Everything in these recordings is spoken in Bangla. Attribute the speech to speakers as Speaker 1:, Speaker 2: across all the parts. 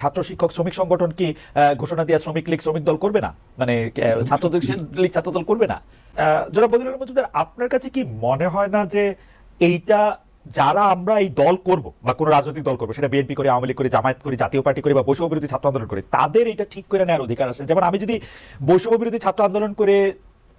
Speaker 1: ছাত্র শিক্ষক শ্রমিক সংগঠন কি ঘোষণা দিয়ে শ্রমিক লীগ, শ্রমিক দল করবে না? মানে ছাত্র লীগ, ছাত্র দল করবে না? জনাব বদিরুল মজুমদার আপনার কাছে কি মনে হয় না যে এইটা যারা আমরা এই দল করব বা কোনো রাজনৈতিক দল করব, সেটা বিএনপি করে, আওয়ামী লীগ করে, জামায়াত করে, জাতীয় পার্টি করে বা বৈষম্য বিরোধী ছাত্র আন্দোলন করে, তাদের এটা ঠিক করে নেওয়ার অধিকার আছে? যেমন আমি যদি বৈষম্য বিরোধী ছাত্র আন্দোলন করে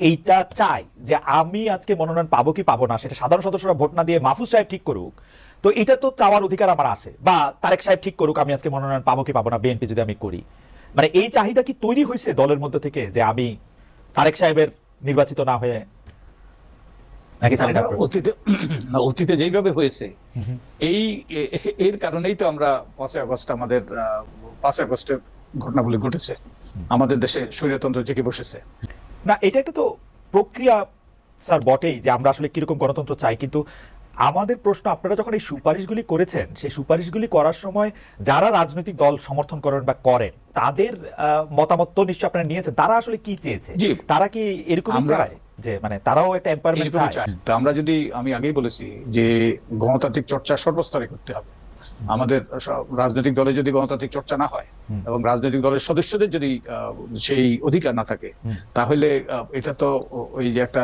Speaker 1: এইটা চাই যে আমি আজকে মনোনয়ন পাবো কি পাবো না, সেটা সাধারণ সদস্যরা ভোট না দিয়ে মাহফুজ সাহেব ঠিক করুক তো এটা তো চাওয়ার অধিকার আমার আছে। বা তারেক সাহেব ঠিক করুক আমি আজকে মনোনয়ন পাবো কি পাবো না বিএনপি যদি আমি করি। মানে এই চাহিদা কি তৈরি হয়েছে দলের মধ্যে থেকে যে আমি তারেক সাহেবের নির্বাচিত না হয়ে নাকি?
Speaker 2: অতীতে অতীতে যেইভাবে হয়েছে এই এর কারণেই তো আমরা পাঁচই আগস্ট আমাদের পাঁচই আগস্টের ঘটনাগুলি ঘটেছে। আমাদের দেশে স্বৈরতন্ত্র জেগে বসেছে।
Speaker 1: না এটা একটা তো প্রক্রিয়া স্যার বটেই যে আমরা আসলে কীরকম গণতন্ত্র চাই কিন্তু আমাদের প্রশ্ন আপনারা যখন এই সুপারিশগুলি করেছেন সেই সুপারিশগুলি করার সময় যারা রাজনৈতিক দল সমর্থন করেন বা করেন তাদের মতামত তো নিশ্চয় আপনারা নিয়েছেন। তারা আসলে কি চেয়েছে। তারা কি এরকম চায় যে মানে তারাও একটা এম্পায়ারমেন্ট
Speaker 2: এরকমই
Speaker 1: চায়?
Speaker 2: তো আমরা যদি আমি আগেই বলেছি যে গণতান্ত্রিক চর্চা সর্বস্তরে করতে হবে। আমাদের রাজনৈতিক দলে যদি গণতান্ত্রিক চর্চা না হয় এবং রাজনৈতিক দলের সদস্যদের যদি আহ, সেই অধিকার না থাকে তাহলে এটা তো ওই যে একটা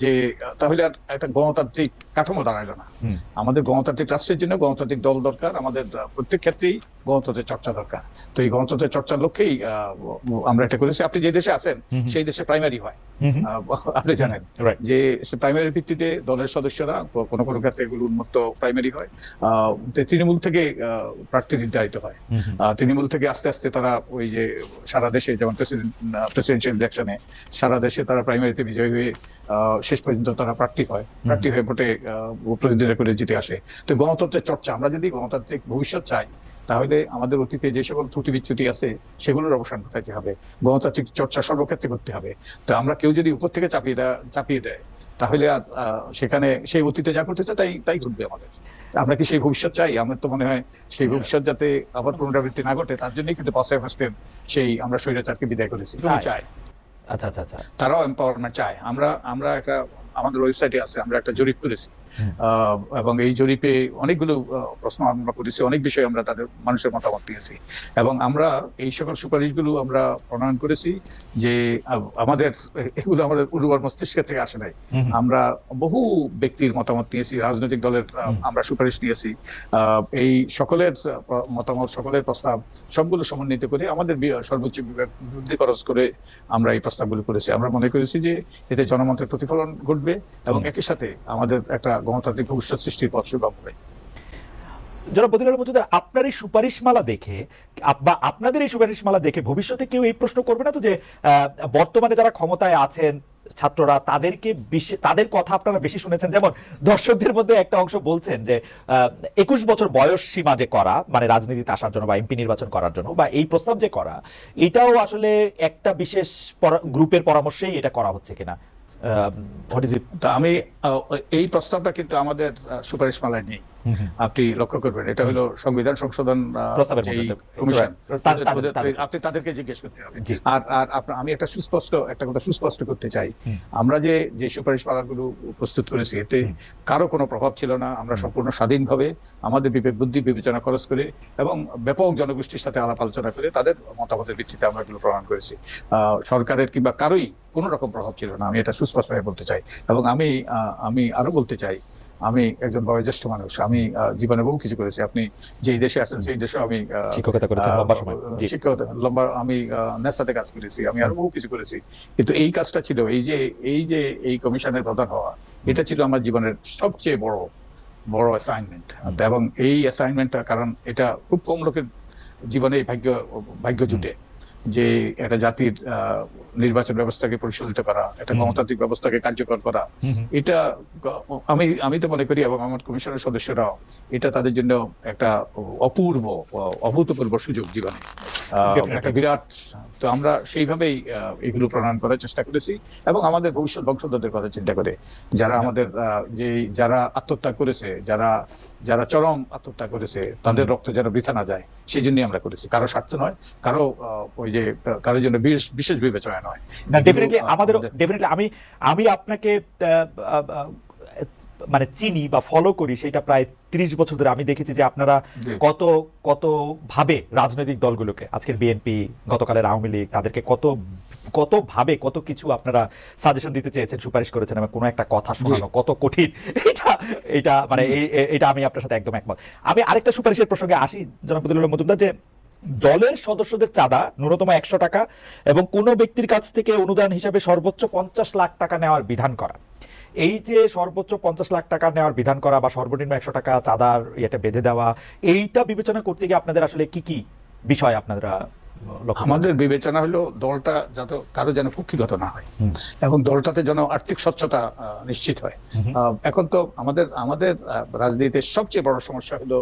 Speaker 2: যে তাহলে আর একটা গণতান্ত্রিক কাঠামো দাঁড়াইলো না। আমাদের গণতান্ত্রিক রাষ্ট্রের জন্য গণতান্ত্রিক দল দরকার আমাদের প্রত্যেক ক্ষেত্রেই গণতন্ত্রের চর্চা দরকার। তো এই গণতন্ত্রের চর্চার লক্ষ্যেই আমরা এটা করেছি। আপনি যে দেশে আছেন। সেই দেশে প্রাইমারি হয়। আপনি জানেন. যে প্রাইমারি ভিত্তিতে দলের সদস্যরা কোনো কোনো ক্ষেত্রে এগুলো উন্মুক্ত প্রাইমারি হয়। আহ, তৃণমূল থেকে আহ, প্রার্থী নির্ধারিত হয়। তৃণমূল থেকে আস্তে আস্তে তারা ওই যে সারা দেশে যেমন প্রেসিডেন্ট প্রেসিডেন্সিয়াল ইলেকশনে সারা দেশে তারা প্রাইমারিতে বিজয়ী হয়ে আহ, শেষ পর্যন্ত তারা প্রার্থী হয়। প্রার্থী হয়ে ভোটে প্রতিনিধিত্ব করে জিতে আসে। তো গণতন্ত্রের চর্চা আমরা যদি গণতান্ত্রিক ভবিষ্যৎ চাই তাহলে আমাদের অতীতে যে সকল ত্রুটি বিচ্যুতি আছে সেগুলোর অবসান ঘটাতে হবে? গণতান্ত্রিক চর্চা সর্বক্ষেত্রে করতে হবে। তো আমরা কেউ যদি উপর থেকে চাপিয়ে দেয় চাপিয়ে দেয় তাহলে আর সেখানে সেই অতীতে যা করতেছে তাই তাই ঘটবে আমাদের। আমরা কি সেই ভবিষ্যৎ চাই? আমার তো মনে হয় সেই ভবিষ্যৎ যাতে আবার পুনরাবৃত্তি না ঘটে তার জন্যই কিন্তু পাঁচই আগস্টের সেই আমরা স্বৈরাচারকে বিদায় করেছি।
Speaker 1: চাই।
Speaker 2: চাই।
Speaker 1: আচ্ছা আচ্ছা আচ্ছা।
Speaker 2: তারাও এম্পাওয়ারমেন্ট চায়। আমরা আমরা একটা আমাদের ওয়েবসাইটে আছে আমরা একটা জরিপ করেছি এবং এই জরিপে অনেকগুলো প্রশ্ন আমরা করেছি অনেক বিষয়ে আমরা তাদের মানুষের মতামত দিয়েছি। এবং আমরা এই সকল সুপারিশগুলো আমরা প্রণয়ন করেছি যে আমাদের এগুলো আমাদের উর্বর মস্তিষ্ক থেকে আসে নাই। আমরা বহু ব্যক্তির মতামত নিয়েছি রাজনৈতিক দলের আমরা সুপারিশ নিয়েছি। আহ, এই সকলের মতামত সকলের প্রস্তাব সবগুলো সমন্বিত করে আমাদের সর্বোচ্চ বিভাগ বুদ্ধি খরচ করে আমরা এই প্রস্তাবগুলো করেছি। আমরা মনে করেছি যে এতে জনমতের প্রতিফলন ঘটবে এবং একই সাথে আমাদের একটা গণতান্ত্রিক ভবিষ্যৎ সৃষ্টির পথ সুগম হবে।
Speaker 1: জনাব বদিলাল মজুমদার, আপনার এই সুপারিশমালা দেখে বা আপনাদের এই সুপারিশমালা দেখে ভবিষ্যতে কেউ এই প্রশ্ন করবে না তো যে বর্তমানে যারা ক্ষমতায় আছেন ছাত্ররা, তাদেরকে বেশি তাদের কথা আপনারা বেশি শুনেছেন। যেমন দর্শকদের মধ্যে একটা অংশ বলছেন যে একুশ বছর বয়স সীমা যে করা মানে রাজনীতিতে আসার জন্য বা এমপি নির্বাচন করার জন্য, বা এই প্রস্তাব যে করা, এটাও আসলে একটা বিশেষ পরা- গ্রুপের পরামর্শেই এটা করা হচ্ছে কিনা?
Speaker 2: তা আমি এই প্রস্তাবটা কিন্তু আমাদের সুপারিশমালায় সুপারিশ মালায় নেই। আপনি লক্ষ্য করবেন এটা হলো সংবিধান সংশোধন। কমিশন। আপনি তাদেরকে জিজ্ঞেস করতে হবে। আর আর আপনার আমি একটা সুস্পষ্ট একটা কথা সুস্পষ্ট করতে চাই। আমরা যে যে সুপারিশ মালাগুলো প্রস্তুত করেছি এতে কারও কোনো প্রভাব ছিল না। আমরা সম্পূর্ণ স্বাধীনভাবে আমাদের বিবেক বুদ্ধি বিবেচনা খরচ করে এবং ব্যাপক জনগোষ্ঠীর সাথে আলাপ আলোচনা করে তাদের মতামতের ভিত্তিতে আমরা এগুলো প্রমাণ করেছি। আহ, সরকারের কিংবা কারোই কোনো রকম প্রভাব ছিল না। আমি এটা সুস্পষ্টভাবে বলতে চাই। এবং আমি আহ, আমি আরও বলতে চাই আমি একজন বয়োজ্যেষ্ঠ মানুষ আমি জীবনে বহু কিছু করেছি। আপনি যেই দেশে আছেন সেই দেশে আমি
Speaker 1: শিক্ষকতা করেছেন লম্বা সময়।
Speaker 2: শিক্ষকতা লম্বা আমি নেসাতে কাজ করেছি আমি আরও বহু কিছু করেছি। কিন্তু এই কাজটা ছিল এই যে এই যে এই কমিশনের প্রধান হওয়া এটা ছিল আমার জীবনের সবচেয়ে বড় বড় অ্যাসাইনমেন্ট এবং এই অ্যাসাইনমেন্টটা কারণ এটা খুব কম লোকের জীবনে ভাগ্য ভাগ্য জুটে যে একটা জাতির আহ, নির্বাচন ব্যবস্থাকে পরিচালিত করা একটা। গণতান্ত্রিক ব্যবস্থাকে কার্যকর করা। এটা আমি আমি তো মনে করি এবং আমার কমিশনের সদস্যরাও এটা তাদের জন্য একটা অপূর্ব অভূতপূর্ব সুযোগ জীবনে। একটা বিরাট তো আমরা সেইভাবেই এগুলো প্রণয়ন করার চেষ্টা করেছি এবং আমাদের ভবিষ্যৎ বংশধরদের কথা চিন্তা করে। যারা আমাদের যে যারা আত্মহত্যা করেছে যারা যারা চরম আত্মহত্যা করেছে তাদের রক্ত যেন বৃথা না যায় সেই জন্যই আমরা করেছি। কারও স্বার্থ নয় কারও ওই যে কারোর জন্য বিশেষ বিশেষ বিবেচনা নয়।
Speaker 1: না ডেফিনেটলি আমাদের
Speaker 2: আমাদের-
Speaker 1: ডেফিনেটলি আমি আমি আপনাকে আহ, আহ, আহ, মানে চিনি বা ফলো করি সেটা প্রায় ত্রিশ বছর ধরে আমি দেখেছি যে আপনারা কত কত ভাবে রাজনৈতিক দলগুলোকে আজকের বিএনপি গতকালের আওয়ামী লীগ তাদেরকে কত কত ভাবে কত কিছু আপনারা সাজেশন দিতে চেয়েছেন সুপারিশ করেছেন এবং কোনো একটা কথা শোনানো কত কঠিন এটা এটা মানে এটা আমি আপনার সাথে একদম একমত। আমি আরেকটা সুপারিশের প্রসঙ্গে আসি বদরুল মজুমদার যে দলের সদস্যদের চাঁদা ন্যূনতম একশো টাকা এবং কোনো ব্যক্তির কাছ থেকে অনুদান হিসাবে সর্বোচ্চ পঞ্চাশ লাখ টাকা নেওয়ার বিধান করা। এই যে সর্বোচ্চ পঞ্চাশ লাখ টাকা নেওয়ার বিধান করা বা সর্বনিম্ন একশো টাকা চাঁদার ইয়েটা বেঁধে দেওয়া এইটা বিবেচনা করতে গিয়ে আপনাদের আসলে কি কি বিষয় আপনারা
Speaker 2: আমাদের বিবেচনা হলো দলটা যাতে কারও যেন কুক্ষিগত না হয় এবং দলটাতে যেন আর্থিক স্বচ্ছতা নিশ্চিত হয়। এখন তো আমাদের আমাদের রাজনীতির সবচেয়ে বড় সমস্যা হলো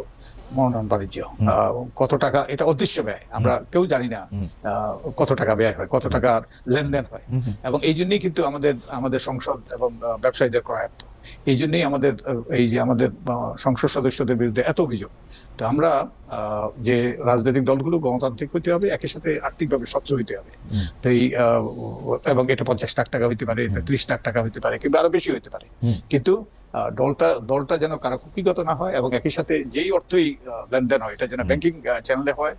Speaker 2: মনোনয়ন বাণিজ্য আহ, কত টাকা এটা অদৃশ্য ব্যয়। আমরা কেউ জানি না আহ, কত টাকা ব্যয় হয় কত টাকা লেনদেন হয়। এবং এই জন্যই কিন্তু আমাদের আমাদের সংসদ এবং ব্যবসায়ীদের করায়ত্ত এই জন্যই আমাদের এই যে আমাদের সংসদ সদস্যদের বিরুদ্ধে এত অভিযোগ। তো আমরা যে রাজনৈতিক দলগুলো গণতান্ত্রিক হতে হবে একই সাথে আর্থিকভাবে স্বচ্ছ হতে হবে। তো এই এবং এটা পঞ্চাশ লাখ টাকা হতে পারে এটা ত্রিশ লাখ টাকা হতে পারে কিংবা আরও বেশি হতে পারে। কিন্তু দলটা দলটা যেন কারও কুকিগত না হয় এবং একই সাথে যেই অর্থই লেনদেন হয় এটা যেন ব্যাংকিং চ্যানেলে হয়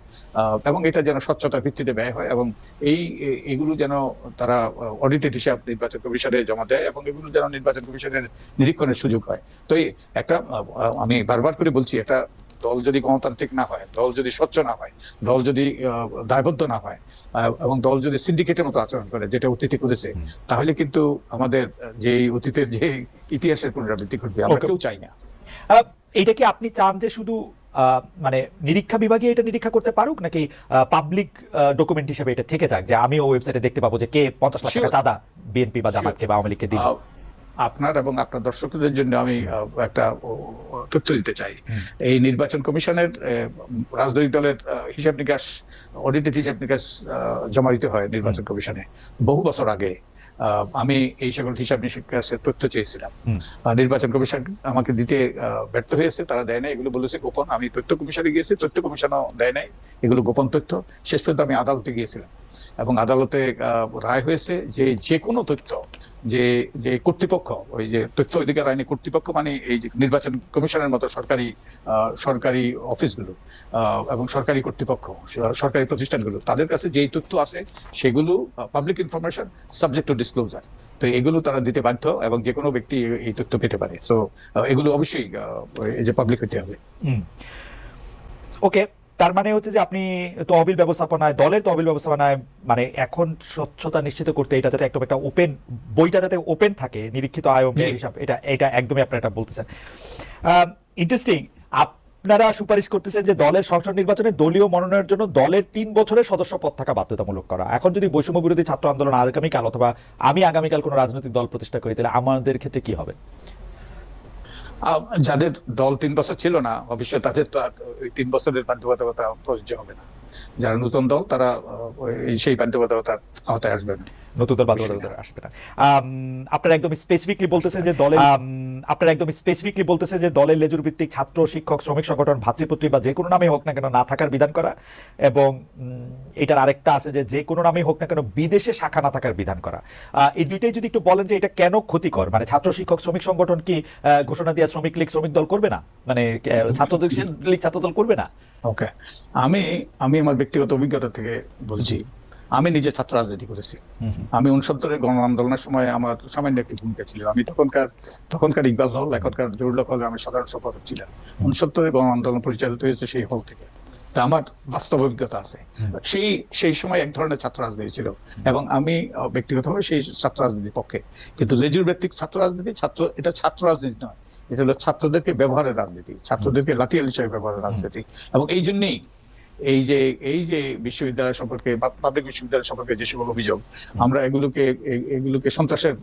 Speaker 2: এবং এটা যেন স্বচ্ছতার ভিত্তিতে ব্যয় হয় এবং এই এগুলো যেন তারা অডিটেড হিসাব নির্বাচন কমিশনে জমা দেয় এবং এগুলো যেন নির্বাচন কমিশনের নিরীক্ষণের সুযোগ হয়। তো একটা আমি বারবার করে বলছি একটা দল যদি গণতান্ত্রিক না হয় দল যদি স্বচ্ছ না হয় দল যদি দায়বদ্ধ না হয় এবং দল যদি সিন্ডিকেটের মতো আচরণ করে যেটা অতীতে করেছে তাহলে কিন্তু আমাদের যে অতীতের যে ইতিহাসের পুনরাবৃত্তি ঘটবে আমরা কেউ চাই না।
Speaker 1: এইটা কি আপনি চান যে শুধু আহ, মানে নিরীক্ষা বিভাগে এটা নিরীক্ষা করতে পারুক নাকি পাবলিক ডকুমেন্ট হিসেবে এটা থেকে যাক যে আমিও ওয়েবসাইটে দেখতে পাবো যে কে পঞ্চাশ লাখ টাকা. চাঁদা বিএনপি বা. জামাতকে বা আওয়ামী লীগকে দিল?
Speaker 2: আপনার এবং আপনার দর্শকদের জন্য আমি একটা তথ্য দিতে চাই। এই নির্বাচন কমিশনের রাজনৈতিক দলের হিসাব নিকাশ অডিটেড হিসাব নিকাশ জমা দিতে হয় নির্বাচন কমিশনে। বহু বছর আগে আহ, আমি এই সকল হিসাব নিকাশের তথ্য চেয়েছিলাম। নির্বাচন কমিশন আমাকে দিতে ব্যর্থ হয়েছে তারা দেয় নাই এগুলো বলেছে গোপন। আমি তথ্য কমিশনে গিয়েছি তথ্য কমিশনও দেয় নাই এগুলো গোপন তথ্য। শেষ পর্যন্ত আমি আদালতে গিয়েছিলাম। এবং আদালতে রায় হয়েছে যে যে কোনো তথ্য, যে যে কর্তৃপক্ষ, ওই যে তথ্য অধিকার আইনি কর্তৃপক্ষ মানে এই যে নির্বাচন কমিশনের মতো সরকারি সরকারি অফিসগুলো এবং সরকারি কর্তৃপক্ষ, সরকারি প্রতিষ্ঠানগুলো, তাদের কাছে যেই তথ্য আছে সেগুলো public information subject to disclosure তো এগুলো তারা দিতে বাধ্য এবং যে কোনো ব্যক্তি এই তথ্য পেতে পারে। সো এগুলো অবশ্যই এই যে পাবলিক হতে হবে।
Speaker 1: ওকে তার মানে হচ্ছে যে আপনি তহবিল ব্যবস্থাপনায় দলের তহবিল ব্যবস্থাপনায় মানে এখন স্বচ্ছতা নিশ্চিত করতে এটা যাতে একদম একটা ওপেন বইটা যাতে ওপেন থাকে নিরীক্ষিত আয় হিসাব এটা এটা একদমই আপনারা এটা বলতেছেন। ইন্টারেস্টিং আপনারা সুপারিশ করতেছেন যে দলের সংসদ নির্বাচনে দলীয় মনোনয়নের জন্য দলের তিন বছরের সদস্য পদ থাকা বাধ্যতামূলক করা। এখন যদি বৈষম্য বিরোধী ছাত্র আন্দোলন আগামীকাল অথবা আমি আগামীকাল কোনো রাজনৈতিক দল প্রতিষ্ঠা করি তাহলে আমাদের ক্ষেত্রে কি হবে?
Speaker 2: যাদের দল তিন বছর ছিল না অবশ্যই তাদের তো আর ওই তিন বছরের বাধ্যবাধকতা প্রযোজ্য হবে না। যারা নতুন দল, তারা সেই বাধ্যবাধকতার আওতায় আসবে না
Speaker 1: নতুন দল আসবে না। আপনারা একদম স্পেসিফিকলি বলতেছেন যে দলের আপনারা একদম স্পেসিফিকলি বলতেছেন যে দলের লেজুর ভিত্তিক ছাত্র শিক্ষক শ্রমিক সংগঠন ভাতৃপত্রী বা যে কোনো নামে হোক না কেন না থাকার বিধান করা এবং এটার আরেকটা আছে যে যে কোনো নামেই হোক না কেন বিদেশে শাখা না থাকার বিধান করা। এই দুইটাই যদি একটু বলেন যে এটা কেন ক্ষতিকর? মানে ছাত্র শিক্ষক শ্রমিক সংগঠন কি ঘোষণা দিয়ে শ্রমিক লীগ শ্রমিক দল করবে না? মানে ছাত্রদের লীগ ছাত্র দল করবে না?
Speaker 2: ওকে আমি আমি আমার ব্যক্তিগত অভিজ্ঞতা থেকে বলছি। আমি নিজে ছাত্র রাজনীতি করেছি আমি উনসত্তরের গণ আন্দোলনের সময় আমার সামান্য একটি ভূমিকা ছিল। আমি তখনকার তখনকার ইকবাল হল এখনকার জরুরক হলে আমি সাধারণ সম্পাদক ছিলাম উনসত্তরের গণ আন্দোলন পরিচালিত হয়েছে সেই হল থেকে। আমার বাস্তব অভিজ্ঞতা আছে। সেই সেই সময় এক ধরনের ছাত্র রাজনীতি ছিল এবং আমি ব্যক্তিগতভাবে সেই ছাত্র রাজনীতির পক্ষে। কিন্তু লেজুর ব্যক্তিক ছাত্র রাজনীতি ছাত্র এটা ছাত্র রাজনীতি নয়। এটা হলো ছাত্রদেরকে ব্যবহারের রাজনীতি ছাত্রদেরকে লাঠিয়াল হিসেবে ব্যবহারের রাজনীতি। এবং এই জন্যই এই যে এই যে বিশ্ববিদ্যালয় সম্পর্কে পাবলিক বিশ্ববিদ্যালয় সম্পর্কে যে সকল অভিযোগ আমরা এগুলোকে এগুলোকে সন্ত্রাসের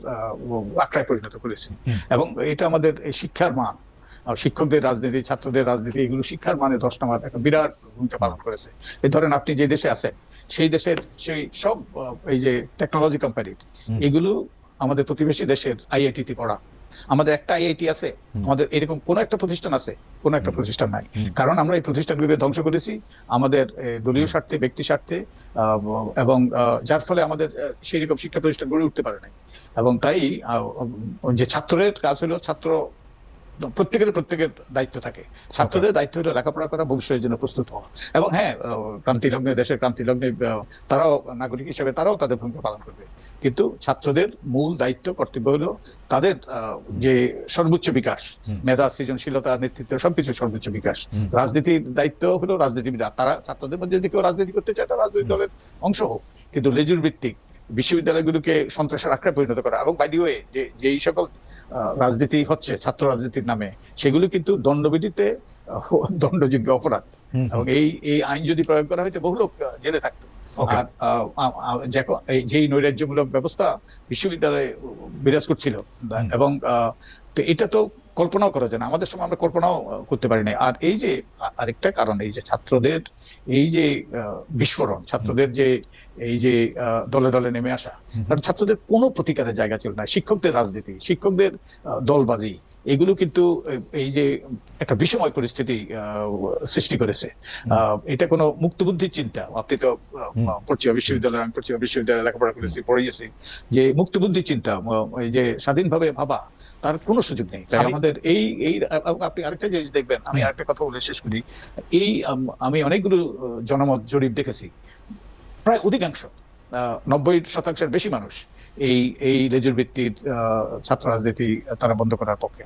Speaker 2: আখড়ায় পরিণত করেছি। এবং এটা আমাদের শিক্ষার মান শিক্ষকদের রাজনীতি ছাত্রদের রাজনীতি এগুলো শিক্ষার মানে ধস নামার একটা বিরাট ভূমিকা পালন করেছে। এই ধরেন আপনি যে দেশে আছেন সেই দেশের সেই সব এই যে টেকনোলজি কোম্পানি এগুলো আমাদের প্রতিবেশী দেশের আইআইটি তে পড়া আমাদের একটা আইআইটি আছে আমাদের এরকম কোনো একটা প্রতিষ্ঠান আছে কোন একটা প্রতিষ্ঠান নাই। কারণ আমরা এই প্রতিষ্ঠানগুলিকে ধ্বংস করেছি আমাদের দলীয় স্বার্থে ব্যক্তি স্বার্থে আহ, এবং আহ, যার ফলে আমাদের সেই রকম শিক্ষা প্রতিষ্ঠান গড়ে উঠতে পারে নাই। এবং তাই যে ছাত্রের কাজ হলো ছাত্র প্রত্যেকের প্রত্যেকের দায়িত্ব থাকে। ছাত্রদের দায়িত্ব হলো লেখাপড়া করা ভবিষ্যতের জন্য প্রস্তুত হওয়া। এবং হ্যাঁ ক্রান্তি লগ্নে দেশের ক্রান্তি লগ্নে তারাও নাগরিক হিসেবে তারাও তাদের ভূমিকা পালন করবে। কিন্তু ছাত্রদের মূল দায়িত্ব কর্তব্য হলো তাদের আহ, যে সর্বোচ্চ বিকাশ মেধা সৃজনশীলতা নেতৃত্ব সবকিছু সর্বোচ্চ বিকাশ। রাজনীতির দায়িত্ব হলো রাজনীতিবিদ তারা ছাত্রদের মধ্যে যদি কেউ রাজনীতি করতে চায় তারা রাজনৈতিক দলের অংশ হোক। কিন্তু লেজুর ভিত্তিক বিশ্ববিদ্যালয়গুলোকে সন্ত্রাসের আখড়ায় পরিণত করা। এবং বাই দি ওয়ে যে যেই সকল রাজনীতি হচ্ছে ছাত্র রাজনীতির নামে সেগুলো কিন্তু দণ্ডবিধিতে দণ্ডযোগ্য অপরাধ। এবং এই এই আইন যদি প্রয়োগ করা হয়তো বহু লোক জেলে থাকতো. আর যেই নৈরাজ্যমূলক ব্যবস্থা বিশ্ববিদ্যালয়ে বিরাজ করছিল এবং তো এটা তো কল্পনাও করা যায় না। আমাদের সময় আমরা কল্পনাও করতে পারি না আর এই যে আরেকটা কারণ এই যে ছাত্রদের এই যে বিস্ফোরণ ছাত্রদের যে এই যে দলে দলে নেমে আসা কারণ ছাত্রদের কোনো প্রতিকারের জায়গা ছিল না। শিক্ষকদের রাজনীতি শিক্ষকদের দলবাজি এগুলো কিন্তু এই- যে একটা বিষময় পরিস্থিতি সৃষ্টি করেছে। এটা কোনো মুক্তবুদ্ধির চিন্তা। আপনি তো। পড়ছিয়া বিশ্ববিদ্যালয় আমি পড়ছিয়া বিশ্ববিদ্যালয়ে লেখাপড়া করেছি পড়িয়েছি যে মুক্তবুদ্ধির চিন্তা এই যে স্বাধীনভাবে ভাবা তার কোনো সুযোগ নেই। তাই আমাদের এই এই আপনি আরেকটা জিনিস দেখবেন আমি। আরেকটা কথা বলে শেষ করি। এই আম, অনেকগুলো জনমত জরিপ দেখেছি। প্রায় অধিকাংশ আহ, নব্বই শতাংশের বেশি মানুষ এই এই লেজুর ভিত্তির আহ, ছাত্র রাজনীতি তারা বন্ধ করার পক্ষে।